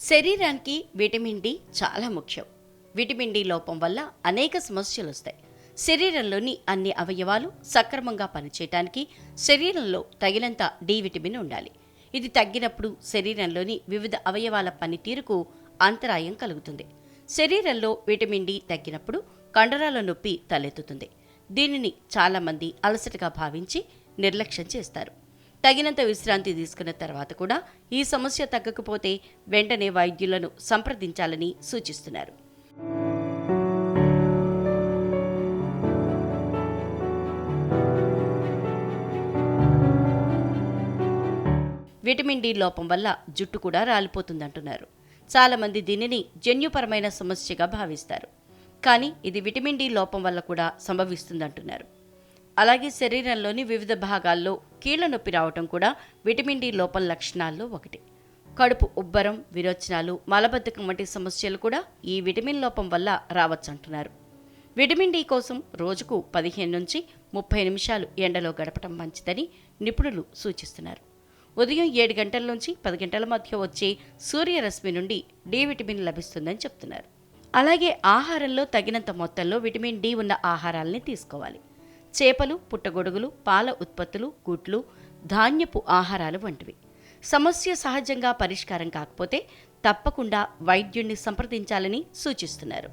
శరీరానికి vitamin D చాలా ముఖ్యం. విటమిన్ డి లోపం వల్ల అనేక సమస్యలు వస్తాయి శరీరంలోని అన్ని అవయవాలు సక్రమంగా పనిచేయటానికి శరీరంలో తగినంత డి విటమిన్ ఉండాలి. ఇది తగ్గినప్పుడు శరీరంలోని వివిధ అవయవాల పనితీరుకు అంతరాయం కలుగుతుంది. శరీరంలో విటమిన్ డి తగ్గినప్పుడు కండరాల నొప్పి తలెత్తుతుంది. దీనిని చాలామంది అలసటగా భావించి నిర్లక్ష్యం చేస్తారు. తగినంత విశ్రాంతి తీసుకున్న తర్వాత కూడా ఈ సమస్య తగ్గకపోతే వెంటనే వైద్యులను సంప్రదించాలని సూచిస్తున్నారు. విటమిన్ డి లోపం వల్ల జుట్టు కూడా రాలిపోతుందంటున్నారు. చాలామంది దీనిని జన్యుపరమైన సమస్యగా భావిస్తారు. కానీ ఇది విటమిన్ డి లోపం వల్ల కూడా సంభవిస్తుందంటున్నారు. అలాగే శరీరంలోని వివిధ భాగాల్లో కీళ్ళ నొప్పి రావటం కూడా విటమిన్ డి లోపం లక్షణాల్లో ఒకటి. కడుపు ఉబ్బరం విరోచనాలు మలబద్ధకం వంటి సమస్యలు కూడా ఈ విటమిన్ లోపం వల్ల రావచ్చంటున్నారు. విటమిన్ డి కోసం రోజుకు పదిహేను నుంచి ముప్పై నిమిషాలు ఎండలో గడపటం మంచిదని నిపుణులు సూచిస్తున్నారు. ఉదయం ఏడు గంటల నుంచి పది గంటల మధ్య వచ్చే సూర్యరశ్మి నుండి డి విటమిన్ లభిస్తుందని చెప్తున్నారు. అలాగే ఆహారంలో తగినంత మొత్తంలో విటమిన్ డి ఉన్న ఆహారాలని తీసుకోవాలి. చేపలు పుట్టగొడుగులు పాల ఉత్పత్తులు గుడ్లు ధాన్యపు ఆహారాలు వంటివి. సమస్య సహజంగా పరిష్కారం కాకపోతే తప్పకుండా వైద్యుణ్ణి సంప్రదించాలని సూచిస్తున్నారు.